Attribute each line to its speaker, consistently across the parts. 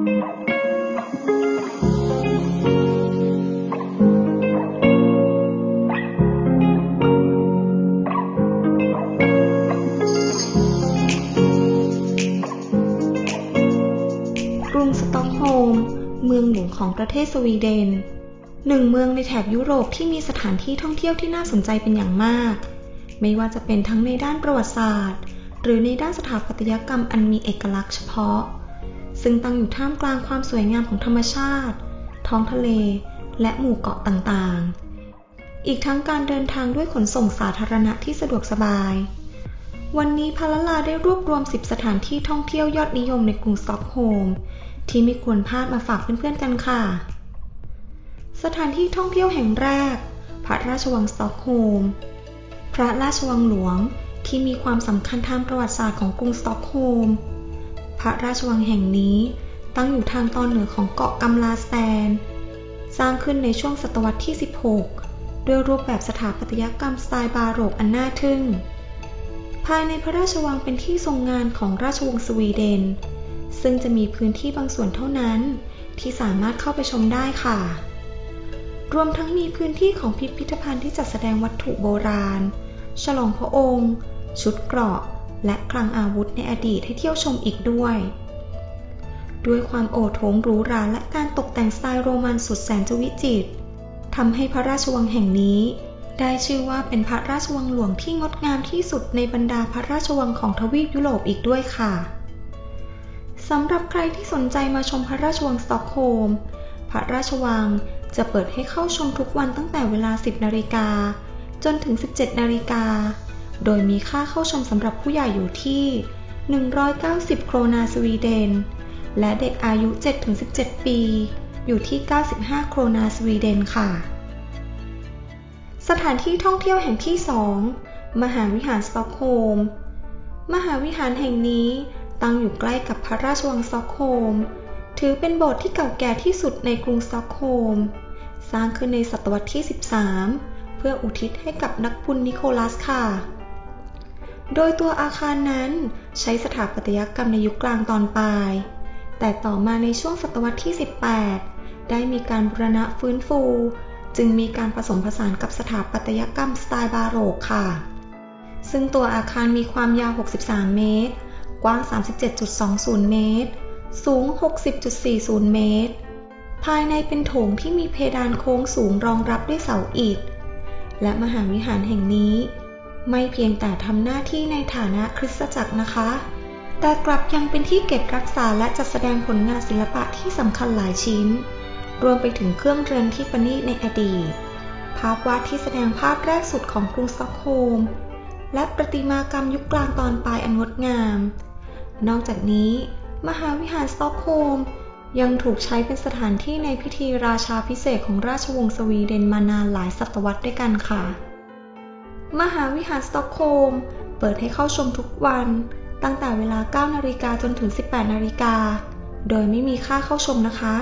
Speaker 1: กรุงสต็อกโฮล์มเมืองหลวงของประเทศสวีเดน หนึ่งเมืองในแถบยุโรปที่มีสถานที่ท่องเที่ยวที่น่าสนใจเป็นอย่างมาก ไม่ว่าจะเป็นทั้งในด้านประวัติศาสตร์ หรือในด้านสถาปัตยกรรมอันมีเอกลักษณ์เฉพาะ ซึ่งตั้งอยู่ท่ามกลางความสวยงามของธรรมชาติ ท้องทะเล และหมู่เกาะต่างๆ อีกทั้งการเดินทางด้วยขนส่งสาธารณะที่สะดวกสบาย วันนี้พาลลาได้รวบรวม 10 สถานที่ท่องเที่ยวยอดนิยมในกรุงสต็อกโฮล์มที่ไม่ควรพลาดมาฝากเพื่อนๆกันค่ะ สถานที่ท่องเที่ยวแห่งแรก พระราชวังสต็อกโฮล์มพระราชวังหลวงที่มีความสำคัญทางประวัติศาสตร์ของกรุงสต็อกโฮล์ม พระราชวังแห่งนี้ ตั้งอยู่ทางตอนเหนือของเกาะกัมลาสแตนสร้างขึ้นในช่วงศตวรรษที่ 16 ด้วยรูปแบบสถาปัตยกรรมสไตล์บาโรกอันน่าทึ่ง ภายในพระราชวังเป็นที่ทรงงานของราชวงศ์สวีเดน ซึ่งจะมีพื้นที่บางส่วนเท่านั้นที่สามารถเข้าไปชมได้ค่ะ รวมทั้งมีพื้นที่ของพิพิธภัณฑ์ที่จัดแสดงวัตถุโบราณ ฉลองพระองค์ ชุดเกราะ และคลังอาวุธในอดีตให้เที่ยวชมอีกด้วย ด้วยความโอโถงหรูหราและการตกแต่งสไตล์โรมันสุดแสนจะวิจิตรทำให้พระราชวังแห่งนี้ ได้ชื่อว่าเป็นพระราชวังหลวงที่งดงามที่สุดในบรรดาพระราชวังของทวีปยุโรปอีกด้วยค่ะสำหรับใครที่สนใจมาชมพระราชวังสต็อกโฮล์ม พระราชวังจะเปิดให้เข้าชมทุกวันตั้งแต่เวลา 10 นาฬิกาจนถึง 17 นาฬิกา โดยมีค่าเข้าชมสำหรับผู้ใหญ่อยู่ที่ 190 โครนาสวีเดน และเด็กอายุ 7-17 ปี อยู่ที่ 95 โครนาสวีเดนค่ะ สถานที่ท่องเที่ยวแห่งที่ 2 มหาวิหารสต็อกโฮม มหาวิหารแห่งนี้ตั้งอยู่ใกล้กับพระราชวังสต็อกโฮม ถือเป็นโบสถ์ที่เก่าแก่ที่สุดในกรุงสต็อกโฮม สร้างขึ้นในศตวรรษที่ 13 เพื่ออุทิศให้กับนักบุญนิโคลัสค่ะ โดยตัวอาคารนั้นใช้สถาปัตยกรรมในยุคกลางตอนปลาย แต่ต่อมาในช่วงศตวรรษที่ 18 ได้มีการบูรณะฟื้นฟู จึงมีการผสมผสานกับสถาปัตยกรรมสไตล์บาโรกค่ะ ซึ่งตัวอาคารมีความยาว 63 เมตร กว้าง 37.20 เมตร สูง 60.40 เมตร ภายในเป็นโถงที่มีเพดานโค้งสูงรองรับด้วยเสาอิฐ และมหาวิหารแห่งนี้ ไม่เพียงแต่ทำหน้าที่ในฐานะคริสตจักรนะคะ แต่กลับยังเป็นที่เก็บรักษาและจัดแสดงผลงานศิลปะที่สำคัญหลายชิ้น รวมไปถึงเครื่องเรือนที่ประณีตในอดีต ภาพวาดที่แสดงภาพแรกสุดของกรุงสต็อกโฮล์มและประติมากรรมยุคกลางตอนปลายอันงดงาม นอกจากนี้ มหาวิหารสต็อกโฮล์มยังถูกใช้เป็นสถานที่ในพิธีราชาพิเศษของราชวงศ์สวีเดนมานานหลายศตวรรษด้วยกันค่ะ มหาวิหารสตอกโฮล์มเปิดให้เข้าชมทุกวันตั้งแต่เวลา 9 นาฬิกาจนถึง 18 นาฬิกา โดยไม่มีค่าเข้าชมนะคะ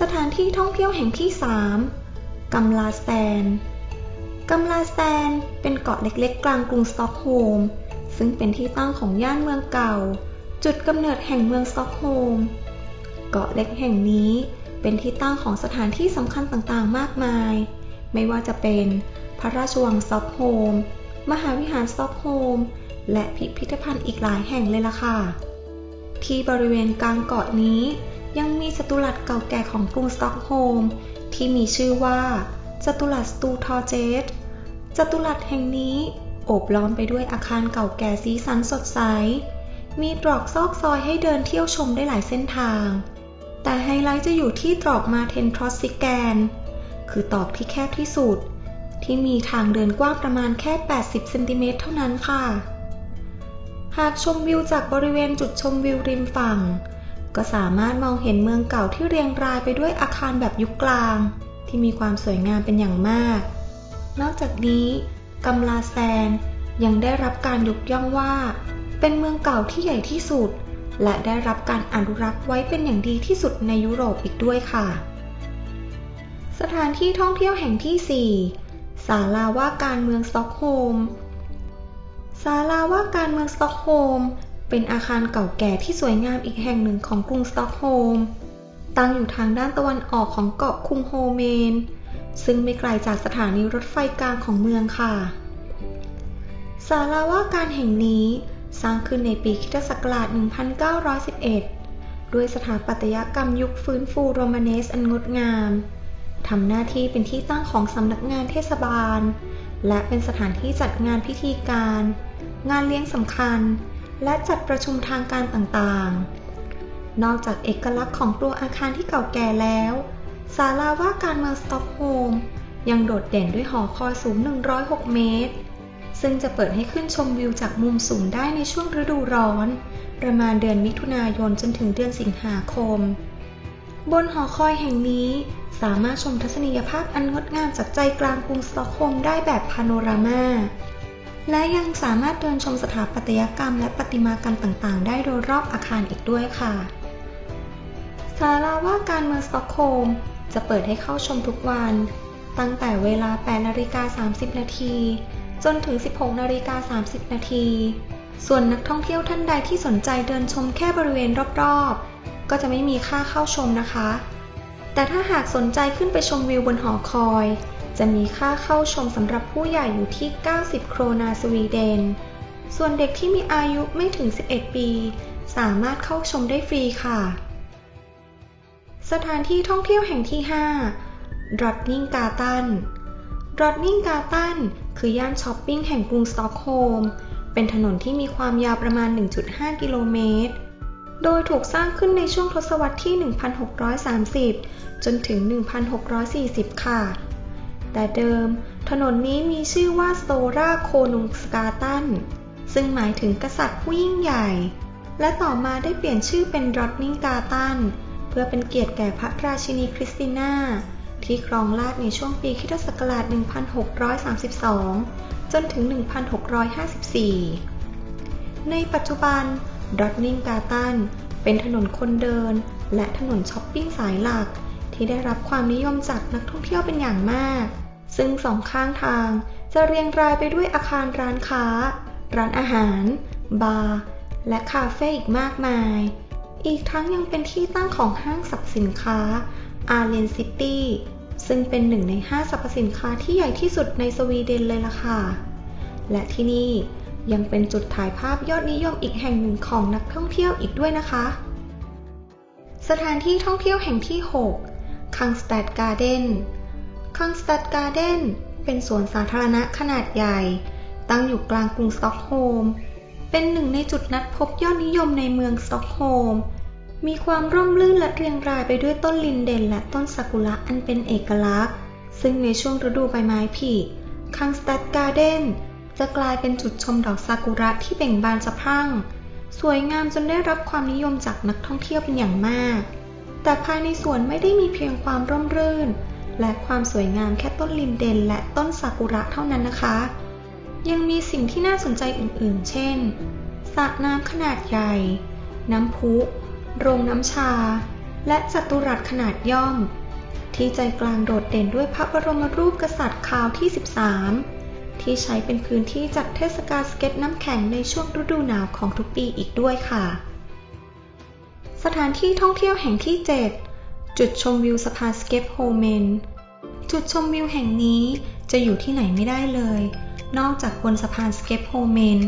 Speaker 1: สถานที่ท่องเที่ยวแห่งที่ 3กัมลาสแตนกัมลาสแตนเป็นเกาะเล็กๆ กลางกรุงสตอกโฮล์ม ซึ่งเป็นที่ตั้งของย่านเมืองเก่า จุดกำเนิดแห่งเมืองสตอกโฮล์ม เกาะเล็กแห่งนี้เป็นที่ตั้งของสถานที่สำคัญต่างๆ มากมาย ไม่ว่าจะเป็นพระราชวังสตอกโฮล์มมหาวิหารสตอกโฮล์มและพิพิธภัณฑ์อีกหลายแห่งเลยล่ะค่ะ ที่บริเวณกลางเกาะนี้ ยังมีจตุรัสเก่าแก่ของกรุงสต็อกโฮล์มที่มีชื่อว่าจตุรัสสตูทอร์เจตจตุรัสแห่งนี้โอบล้อมไปด้วยอาคารเก่าแก่สีสันสดใส มีตรอกซอกซอยให้เดินเที่ยวชมได้หลายเส้นทาง แต่ไฮไลท์จะอยู่ที่ตรอกมาเทนทรอสซิแกน คือตอกที่แคบที่สุด ที่มีทางเดินกว้างประมาณแค่ 80 เซนติเมตรเท่านั้นค่ะ หากชมวิวจากบริเวณจุดชมวิวริมฝั่ง ก็สามารถมองเห็นเมืองเก่าที่เรียงรายไปด้วยอาคารแบบยุคกลาง ที่มีความสวยงามเป็นอย่างมาก นอกจากนี้กัมลาแซนยังได้รับการยกย่องว่า เป็นเมืองเก่าที่ใหญ่ที่สุด และได้รับการอนุรักษ์ไว้เป็นอย่างดีที่สุดในยุโรปอีกด้วยค่ะ สถานที่ท่องเที่ยวแห่งที่ 4 ศาลาว่าการเมืองสต็อกโฮล์ม ศาลาว่าการเมืองสต็อกโฮล์ม เป็นอาคารเก่าแก่ที่สวยงามอีกแห่งหนึ่งของกรุงสต็อกโฮล์ม ตั้งอยู่ทางด้านตะวันออกของเกาะคุงโฮเมน ซึ่งไม่ไกลจากสถานีรถไฟกลางของเมืองค่ะ ศาลาว่าการแห่งนี้สร้างขึ้นในปีคศ1911 ด้วยสถาปัตยกรรมยุคฟื้นฟูโรมาเนสอันงดงาม ทำหน้าที่เป็นที่ตั้งของสำนักงานเทศบาล และเป็นสถานที่จัดงานพิธีการ งานเลี้ยงสำคัญ และจัดประชุมทางการต่างๆ นอกจากเอกลักษณ์ของตัวอาคารที่เก่าแก่แล้วศาลาว่าการเมืองสต็อกโฮล์มยังโดดเด่นด้วยหอคอยสูง 106 เมตร ซึ่งจะเปิดให้ขึ้นชมวิวจากมุมสูงได้ในช่วงฤดูร้อน ประมาณเดือนมิถุนายนจนถึงเดือนสิงหาคม บนหอคอยแห่งนี้สามารถชมทัศนียภาพอันงดงามจากใจกลางกรุงสตอกโฮล์มได้แบบพาโนรามาและยังสามารถเดินชมสถาปัตยกรรมและประติมากรรมต่างๆ ได้โดยรอบอาคารอีกด้วยค่ะศาลาว่าการเมืองสตอกโฮล์มจะเปิดให้เข้าชมทุกวัน ตั้งแต่เวลา 8 นาฬิกา 30 นาที จนถึง 16 นาฬิกา 30 นาที ส่วนนักท่องเที่ยวท่านใดที่สนใจเดินชมแค่บริเวณรอบๆ ก็จะไม่มีค่าเข้าชมนะคะ แต่ถ้าหากสนใจขึ้นไปชมวิวบนหอคอย จะมีค่าเข้าชมสำหรับผู้ใหญ่อยู่ที่ 90 โครนาสวีเดน ส่วนเด็กที่มีอายุไม่ถึง 11 ปี สามารถเข้าชมได้ฟรีค่ะ สถานที่ท่องเที่ยวแห่งที่ 5ดรอตนิงกาตันดรอตนิงกาตันคือย่านช้อปปิ้งแห่งกรุงสต็อกโฮล์มเป็นถนนที่มีความยาวประมาณ 1.5 กิโลเมตร โดยถูกสร้างขึ้นในช่วงทศวรรษที่ 1630 จนถึง 1640 ค่ะ แต่เดิม ถนนนี้มีชื่อว่าสโตราโคนุงสกาตัน ซึ่งหมายถึงกษัตริย์ผู้ยิ่งใหญ่ และต่อมาได้เปลี่ยนชื่อเป็นรอตนิงกาตัน เพื่อเป็นเกียรติแก่พระราชินีคริสติน่า ที่ครองราชในช่วงปีคศ1632 จนถึง 1654 ในปัจจุบัน ดอตนิงกาตันเป็นถนนคนเดิน และถนนช้อปปิ้งสายหลัก ที่ได้รับความนิยมจากนักท่องเที่ยวเป็นอย่างมาก ซึ่งสองข้างทางจะเรียงรายไปด้วยอาคารร้านค้า ร้านอาหาร บาร์ และคาเฟ่อีกมากมาย อีกทั้งยังเป็นที่ตั้งของห้างสรรพสินค้าอาเลนซิตี้ซึ่งเป็นหนึ่งในห้างสรรพสินค้าที่ใหญ่ที่สุดในสวีเดนเลยล่ะค่ะ และที่นี่ ยังเป็นจุดถ่ายภาพยอดนิยมอีกแห่งหนึ่งของนักท่องเที่ยวอีกด้วยนะคะ สถานที่ท่องเที่ยวแห่งที่ 6 คังสแตดการ์เดน คังสแตดการ์เดนเป็นสวนสาธารณะขนาดใหญ่ ตั้งอยู่กลางกรุงสต็อกโฮล์ม เป็นหนึ่งในจุดนัดพบยอดนิยมในเมืองสต็อกโฮล์ม มีความร่มรื่นและเรียงรายไปด้วยต้นลินเดนและต้นซากุระอันเป็นเอกลักษณ์ ซึ่งในช่วงฤดูใบไม้ผลิคังสแตดการ์เดน จะกลายเป็นจุดชมดอกซากุระที่เบ่งบานสะพรั่ง สวยงามจนได้รับความนิยมจากนักท่องเที่ยวเป็นอย่างมาก แต่ภายในสวนไม่ได้มีเพียงความร่มรื่น และความสวยงามแค่ต้นลินเดนและต้นซากุระเท่านั้นนะคะ ยังมีสิ่งที่น่าสนใจอื่นๆ เช่นสระน้ำขนาดใหญ่ น้ำพุ โรงน้ำชา และจัตุรัสขนาดย่อม ที่ใจกลางโดดเด่นด้วยพระบรมรูปกษัตริย์คาวที่ 13 ที่ใช้เป็นพื้นที่จัดเทศกาลสเก็ตน้ำแข็งในช่วงฤดูหนาวของทุกปีอีกด้วยค่ะ สถานที่ท่องเที่ยวแห่งที่ 7 จุดชมวิวสะพานสเก็ตโฮเมน จุดชมวิวแห่งนี้จะอยู่ที่ไหนไม่ได้เลย นอกจากบนสะพานสเก็ตโฮเมน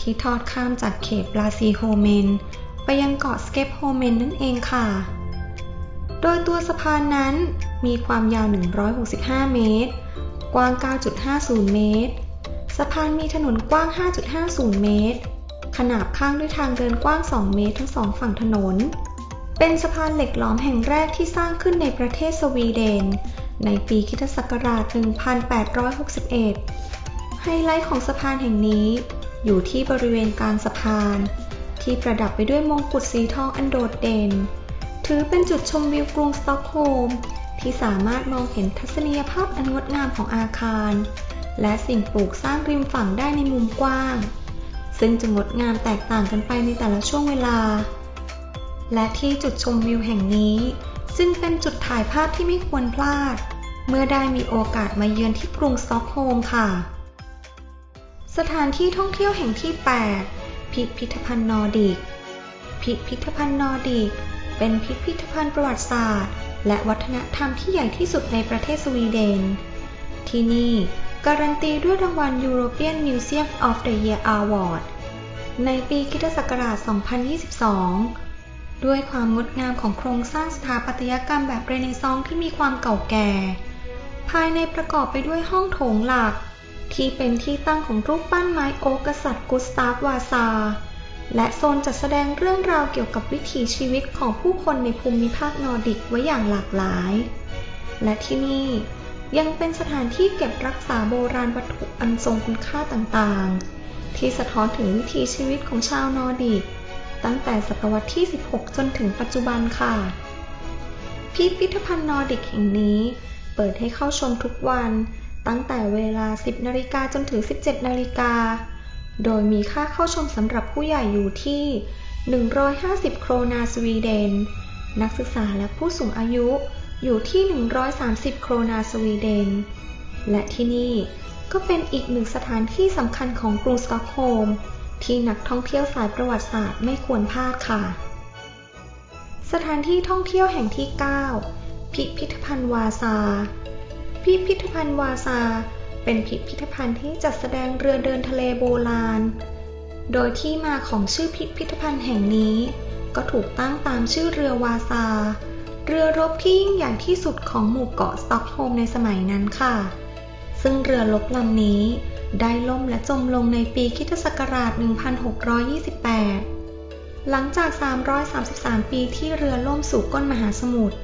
Speaker 1: ที่ทอดข้ามจากเขตบราซีโฮเมนไปยังเกาะสเกปโฮเมนนั่นเองค่ะ โดยตัวสะพานนั้นมีความยาว 165 เมตร กว้าง 9.50 เมตร สะพานมีถนนกว้าง 5.50 เมตร ขนาบข้างด้วยทางเดินกว้าง 2 เมตรทั้งสองฝั่งถนน เป็นสะพานเหล็กล้อมแห่งแรกที่สร้างขึ้นในประเทศสวีเดน ในปีคิศักราช 1861 ไฮไลท์ของสะพานแห่งนี้อยู่ที่บริเวณกลางสะพาน ที่ประดับไปด้วยมงกุฎสีทองอันโดดเด่น ถือเป็นจุดชมวิวกรุงสต็อกโฮล์ม ที่สามารถมองเห็นทัศนียภาพอันงดงามของอาคาร และสิ่งปลูกสร้างริมฝั่งได้ในมุมกว้าง ซึ่งจะงดงามแตกต่างกันไปในแต่ละช่วงเวลา และที่จุดชมวิวแห่งนี้ ซึ่งเป็นจุดถ่ายภาพที่ไม่ควรพลาด เมื่อได้มีโอกาสมาเยือนที่กรุงสต็อกโฮล์มค่ะ สถานที่ท่องเที่ยวแห่งที่ 8 พิพิธภัณฑ์นอร์ดิก พิพิธภัณฑ์นอร์ดิก เป็นพิพิธภัณฑ์ประวัติศาสตร์ และวัฒนธรรมที่ใหญ่ที่สุดในประเทศสวีเดน ที่นี่การันตีด้วยรางวัล European Museum of the Year Award ในปีคศ2022 ด้วยความงดงามของโครงสร้างสถาปัตยกรรมแบบเรเนซองส์ที่มีความเก่าแก่ ภายในประกอบไปด้วยห้องโถงหลัก ที่เป็นที่ตั้งของรูปปั้นไม้โอกษัตริย์กุสตาฟวาซา และโซนจัดแสดงเรื่องราวเกี่ยวกับวิถีชีวิตของผู้คนในภูมิภาคนอร์ดิกไว้อย่างหลากหลาย และที่นี่ยังเป็นสถานที่เก็บรักษาโบราณวัตถุอันทรงคุณค่าต่างๆ ที่สะท้อนถึงวิถีชีวิตของชาวนอร์ดิก ตั้งแต่ศตวรรษที่ 16 จนถึงปัจจุบันค่ะ พิพิธภัณฑ์นอร์ดิกแห่งนี้ เปิดให้เข้าชมทุกวัน ตั้งแต่เวลา 10 นาฬิกาจนถึง 17 นาฬิกา โดยมีค่าเข้าชมสำหรับผู้ใหญ่อยู่ที่ 150 โครนาสวีเดน นักศึกษาและผู้สูงอายุอยู่ที่ 130 โครนาสวีเดน และที่นี่ก็เป็นอีกหนึ่งสถานที่สำคัญของกรุงสตอกโฮล์มที่นักท่องเที่ยวสายประวัติศาสตร์ไม่ควรพลาดค่ะ สถานที่ท่องเที่ยวแห่งที่ 9 พิพิธภัณฑ์วาซา พิพิธภัณฑ์วาซา เป็นพิพิธภัณฑ์ที่จัดแสดงเรือเดินทะเลโบราณ โดยที่มาของชื่อพิพิธภัณฑ์แห่งนี้ ก็ถูกตั้งตามชื่อเรือวาซา เรือรบที่ยิ่งใหญ่ที่สุดของหมู่เกาะสต็อกโฮมในสมัยนั้นค่ะ ซึ่งเรือรบลำนี้ได้ล่มและจมลงในปีคิศักราช 1628 หลังจาก 333 ปีที่เรือล่มสู่ก้นมหาสมุทร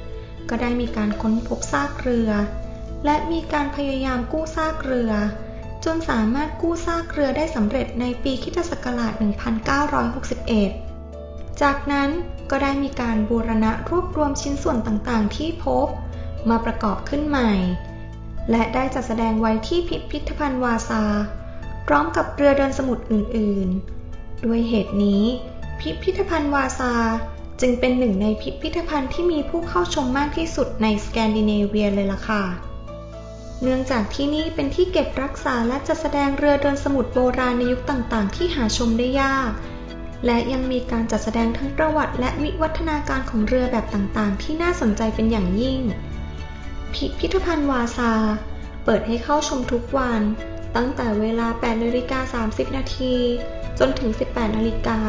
Speaker 1: ก็ได้มีการค้นพบซากเรือ และมีการพยายามกู้ซากเรือ จนสามารถกู้ซากเรือได้สำเร็จในปีคิศักราช 1961 จากนั้นก็ได้มีการบูรณะรวบรวมชิ้นส่วนต่างๆ ที่พบ มาประกอบขึ้นใหม่ และได้จัดแสดงไว้ที่พิพิธภัณฑ์วาซา พร้อมกับเรือเดินสมุทรอื่นๆ ด้วยเหตุนี้ พิพิธภัณฑ์วาซาจึงเป็นหนึ่งในพิพิธภัณฑ์ที่มีผู้เข้าชมมากที่สุดในสแกนดิเนเวียเลยล่ะค่ะ เนื่องจากที่นี่เป็นที่เก็บรักษาและจัดแสดงเรือเดินสมุทรโบราณในยุคต่างๆ ที่หาชมได้ยาก และยังมีการจัดแสดงทั้งประวัติและวิวัฒนาการของเรือแบบต่างๆ ที่น่าสนใจเป็นอย่างยิ่ง พิพิธภัณฑ์วาซา เปิดให้เข้าชมทุกวัน ตั้งแต่เวลา 8นาฬิกา30 นาที จนถึง 18นาฬิกา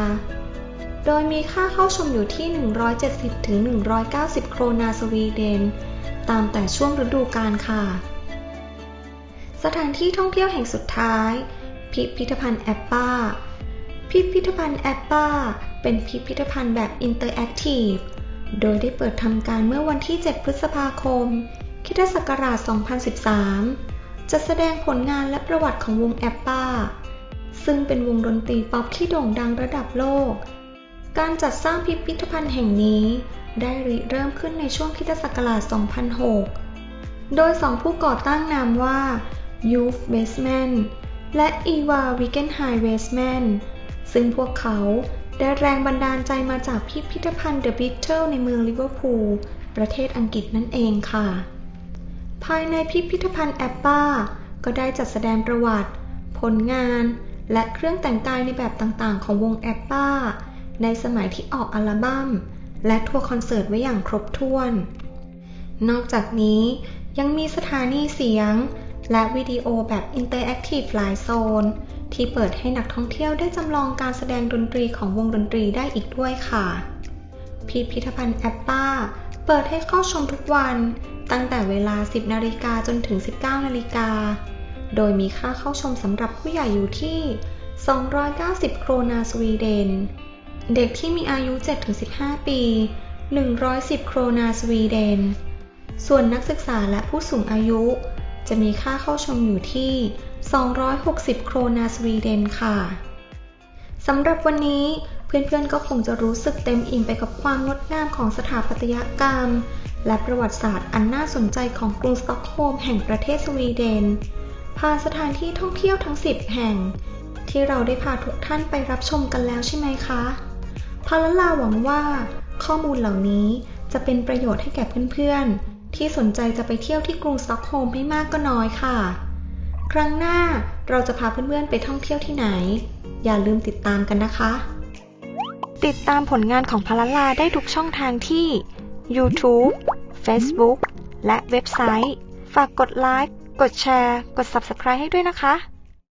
Speaker 1: โดยมีค่าเข้าชมอยู่ที่ 170-190 โครนาสวีเดน ตามแต่ช่วงฤดูกาลค่ะ สถานที่ท่องเที่ยวแห่งสุดท้าย พิพิธภัณฑ์แอปป้า พิพิธภัณฑ์แอปป้า เป็นพิพิธภัณฑ์แบบอินเตอร์แอคทีฟ โดยได้เปิดทำการเมื่อวันที่ 7 พฤษภาคมคิศักราช 2013 จะแสดงผลงานและประวัติของวงแอปป้า ซึ่งเป็นวงดนตรีป๊อปที่โด่งดังระดับโลก การจัดสร้างพิพิธภัณฑ์แห่งนี้ ได้ริเริ่มขึ้นในช่วงคิศักราช 2006 โดยสองผู้ก่อตั้งนามว่า ยูฟเบสแมนและอีวาวิกเกนไฮเวสแมนซึ่งพวกเขาได้แรงบันดาลใจมาจากพิพิธภัณฑ์เดอะบิทเทิลในเมืองลิเวอร์พูลประเทศอังกฤษนั่นเองค่ะ ภายในพิพิธภัณฑ์แอปป้าก็ได้จัดแสดงประวัติ ผลงาน และเครื่องแต่งกายในแบบต่างๆ ของวงแอปป้า ในสมัยที่ออกอัลบั้ม และทัวร์คอนเสิร์ตไว้อย่างครบถ้วน นอกจากนี้ยังมีสถานีเสียง และวิดีโอแบบอินเตอร์แอคทีฟหลายโซน ที่เปิดให้นักท่องเที่ยวได้จำลองการแสดงดนตรีของวงดนตรีได้อีกด้วยค่ะ พิพิธภัณฑ์แอปป้า เปิดให้เข้าชมทุกวัน ตั้งแต่เวลา 10 นาฬิกาจนถึง 19 นาฬิกา โดยมีค่าเข้าชมสำหรับผู้ใหญ่อยู่ที่ 290 โครนาสวีเดน เด็กที่มีอายุ 7-15 ปี 110 โครนาสวีเดน ส่วนนักศึกษาและผู้สูงอายุ จะมีค่าเข้าชมอยู่ที่ 260 โครนาสวีเดนค่ะสำหรับวันนี้เพื่อนๆก็คงจะรู้สึกเต็มอิ่มไปกับความงดงามของสถาปัตยกรรม และประวัติศาสตร์อันน่าสนใจของกรุงสต็อกโฮล์มแห่งประเทศสวีเดนผ่านสถานที่ท่องเที่ยวทั้ง 10 แห่ง ที่เราได้พาทุกท่านไปรับชมกันแล้วใช่ไหมคะพาลลาหวังว่าข้อมูลเหล่านี้จะเป็นประโยชน์ให้แก่เพื่อนๆ ที่สนใจจะไปเที่ยวที่กรุงสต็อกโฮล์มไม่มากก็น้อยค่ะ ครั้งหน้าเราจะพาเพื่อนๆไปท่องเที่ยวที่ไหน อย่าลืมติดตามกันนะคะ ติดตามผลงานของพลลาได้ทุกช่องทางที่ YouTube Facebook และเว็บไซต์ ฝากกดไลค์ กดแชร์ กด Subscribe ให้ด้วยนะคะ